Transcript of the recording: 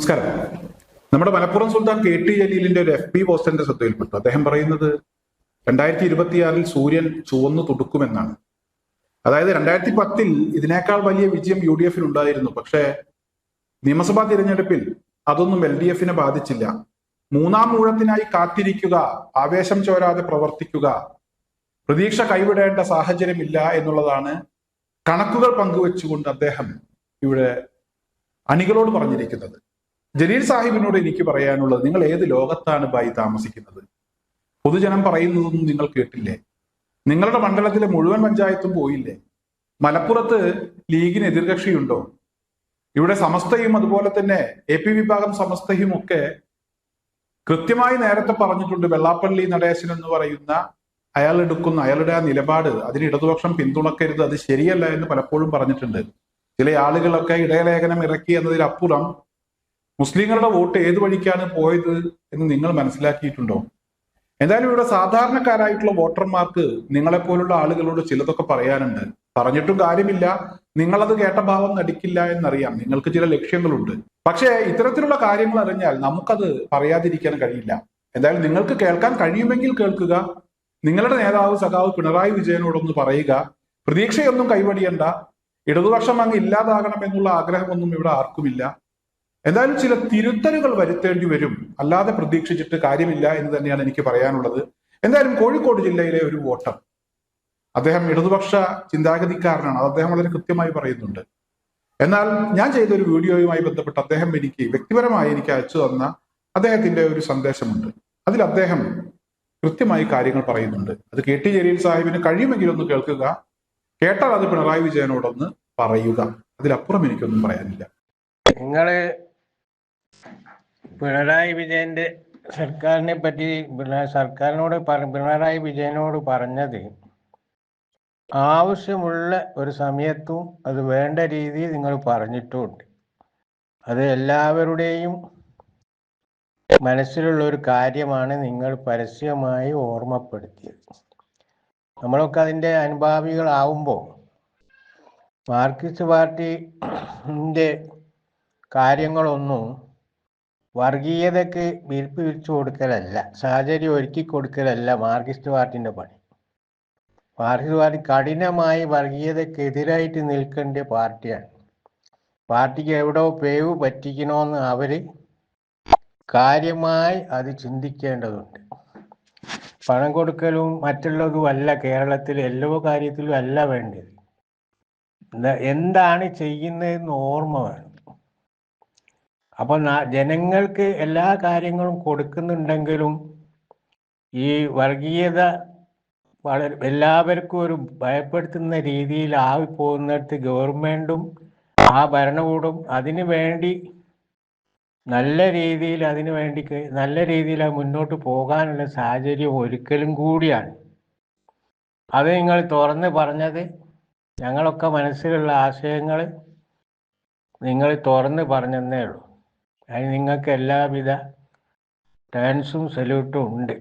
നമസ്കാരം. നമ്മുടെ മലപ്പുറം സുൽത്താൻ K T ജലീലിന്റെ ഒരു എഫ് പി പോസ്റ്ററിന്റെ ശ്രദ്ധയിൽപ്പെട്ടു. അദ്ദേഹം പറയുന്നത് രണ്ടായിരത്തി ഇരുപത്തിയാറിൽ സൂര്യൻ ചുവന്നു തുടുക്കുമെന്നാണ്. അതായത് രണ്ടായിരത്തി പത്തിൽ ഇതിനേക്കാൾ വലിയ വിജയം യു ഡി എഫിന് ഉണ്ടായിരുന്നു. പക്ഷേ നിയമസഭാ തിരഞ്ഞെടുപ്പിൽ അതൊന്നും എൽ ഡി എഫിനെ ബാധിച്ചില്ല. മൂന്നാം ഊഴത്തിനായി കാത്തിരിക്കുക ആവേശം ചോരാതെ പ്രവർത്തിക്കുക പ്രതീക്ഷ കൈവിടേണ്ട സാഹചര്യമില്ല എന്നുള്ളതാണ് കണക്കുകൾ പങ്കുവെച്ചുകൊണ്ട് അദ്ദേഹം ഇവിടെ അണികളോട് പറഞ്ഞിരിക്കുന്നത്. ജലീൽ സാഹിബിനോട് എനിക്ക് പറയാനുള്ളത് നിങ്ങൾ ഏത് ലോകത്താണ് ബായി താമസിക്കുന്നത്? പൊതുജനം പറയുന്നതൊന്നും നിങ്ങൾ കേട്ടില്ലേ? നിങ്ങളുടെ മണ്ഡലത്തിലെ മുഴുവൻ പഞ്ചായത്തും പോയില്ലേ? മലപ്പുറത്ത് ലീഗിന് എതിർകക്ഷിയുണ്ടോ? ഇവിടെ സമസ്തയും അതുപോലെ തന്നെ എ പി വിഭാഗം സമസ്തയും ഒക്കെ കൃത്യമായി നേരത്തെ പറഞ്ഞിട്ടുണ്ട് വെള്ളാപ്പള്ളി നടേശൻ എന്ന് പറയുന്ന അയാൾ എടുക്കുന്ന അയാളുടെ ആ നിലപാട് അതിന് ഇടതുപക്ഷം പിന്തുണക്കരുത് അത് ശരിയല്ല എന്ന് പലപ്പോഴും പറഞ്ഞിട്ടുണ്ട്. ചില ആളുകളൊക്കെ ഇടയലേഖനം ഇറക്കി എന്നതിലപ്പുറം മുസ്ലിങ്ങളുടെ വോട്ട് ഏത് വഴിക്കാണ് പോയത് എന്ന് നിങ്ങൾ മനസ്സിലാക്കിയിട്ടുണ്ടോ? എന്തായാലും ഇവിടെ സാധാരണക്കാരായിട്ടുള്ള വോട്ടർമാർക്ക് നിങ്ങളെപ്പോലുള്ള ആളുകളോട് ചിലതൊക്കെ പറയാനുണ്ട്. പറഞ്ഞിട്ടും കാര്യമില്ല. നിങ്ങളത് കേട്ട ഭാവം നടിക്കില്ല എന്നറിയാം. നിങ്ങൾക്ക് ചില ലക്ഷ്യങ്ങളുണ്ട്. പക്ഷേ ഇത്തരത്തിലുള്ള കാര്യങ്ങൾ അറിഞ്ഞാൽ നമുക്കത് പറയാതിരിക്കാൻ കഴിയില്ല. എന്തായാലും നിങ്ങൾക്ക് കേൾക്കാൻ കഴിയുമെങ്കിൽ കേൾക്കുക. നിങ്ങളുടെ നേതാവ് സഖാവ് പിണറായി വിജയനോടൊന്ന് പറയുക. പ്രതീക്ഷയൊന്നും കൈവടിയണ്ട ഇടതുപക്ഷം അങ്ങ് ഇല്ലാതാകണം എന്നുള്ള ആഗ്രഹമൊന്നും ഇവിടെ ആർക്കുമില്ല. എന്തായാലും ചില തിരുത്തലുകൾ വരുത്തേണ്ടി വരും. അല്ലാതെ പ്രതീക്ഷിച്ചിട്ട് കാര്യമില്ല എന്ന് തന്നെയാണ് എനിക്ക് പറയാനുള്ളത്. എന്തായാലും കോഴിക്കോട് ജില്ലയിലെ ഒരു വോട്ടർ അദ്ദേഹം ഇടതുപക്ഷ ചിന്താഗതിക്കാരനാണ്. അത് അദ്ദേഹം വളരെ കൃത്യമായി പറയുന്നുണ്ട്. എന്നാൽ ഞാൻ ചെയ്ത ഒരു വീഡിയോയുമായി ബന്ധപ്പെട്ട് അദ്ദേഹം എനിക്ക് വ്യക്തിപരമായി എനിക്ക് അയച്ചു തന്ന അദ്ദേഹത്തിന്റെ ഒരു സന്ദേശമുണ്ട്. അതിൽ അദ്ദേഹം കൃത്യമായി കാര്യങ്ങൾ പറയുന്നുണ്ട്. അത് കെ ടി ജലീൽ സാഹിബിന് കഴിയുമെങ്കിൽ ഒന്ന് കേൾക്കുക. കേട്ടാൽ അത് പിണറായി വിജയനോടൊന്ന് പറയുക. അതിലപ്പുറം എനിക്കൊന്നും പറയാനില്ല. നിങ്ങൾ പിണറായി വിജയന്റെ സർക്കാരിനെ പറ്റി സർക്കാരിനോട് പിണറായി വിജയനോട് പറഞ്ഞത് ആവശ്യമുള്ള ഒരു സമയത്തും അത് വേണ്ട രീതിയിൽ നിങ്ങൾ പറഞ്ഞിട്ടുണ്ട്. അത് എല്ലാവരുടെയും മനസ്സിലുള്ള ഒരു കാര്യമാണ് നിങ്ങൾ പരസ്യമായി ഓർമ്മപ്പെടുത്തിയത്. നമ്മളൊക്കെ അതിന്റെ അനുഭാവികളാവുമ്പോൾ മാർക്സിസ്റ്റ് പാർട്ടിന്റെ കാര്യങ്ങളൊന്നും വർഗീയതക്ക് വിരിപ്പ് വിരിച്ചു കൊടുക്കലല്ല സാഹചര്യം ഒരുക്കി കൊടുക്കലല്ല മാർക്സിസ്റ്റ് പാർട്ടിന്റെ പണി. മാർക്സിസ്റ്റ് പാർട്ടി കഠിനമായി വർഗീയതക്കെതിരായിട്ട് നിൽക്കേണ്ട പാർട്ടിയാണ്. പാർട്ടിക്ക് എവിടോ പേവ് പറ്റിക്കണമെന്ന് അവർ കാര്യമായി അത് ചിന്തിക്കേണ്ടതുണ്ട്. പണം കൊടുക്കലും മറ്റുള്ളതും അല്ല കേരളത്തിൽ എല്ലാ കാര്യത്തിലും അല്ല വേണ്ടത്. എന്താ- എന്താണ് ചെയ്യുന്നതെന്ന് ഓർമ്മ വേണം. അപ്പൊ ജനങ്ങൾക്ക് എല്ലാ കാര്യങ്ങളും കൊടുക്കുന്നുണ്ടെങ്കിലും ഈ വർഗീയത വളരെ എല്ലാവർക്കും ഒരു ഭയപ്പെടുത്തുന്ന രീതിയിൽ ആയി പോകുന്നിടത്ത് ഗവൺമെന്റും ആ ഭരണകൂടം അതിനു വേണ്ടി നല്ല രീതിയിൽ അതിനു വേണ്ടി നല്ല രീതിയിൽ മുന്നോട്ട് പോകാനുള്ള സാഹചര്യം ഒരിക്കലും കൂടിയാണ്. അത് നിങ്ങൾ തുറന്ന് പറഞ്ഞത് ഞങ്ങളൊക്കെ മനസ്സിലുള്ള ആശയങ്ങൾ നിങ്ങൾ തുറന്ന് പറഞ്ഞെന്നേ ഉള്ളൂ. അതിന് നിങ്ങൾക്ക് എല്ലാവിധ ഡാൻസും സല്യൂട്ടും ഉണ്ട്.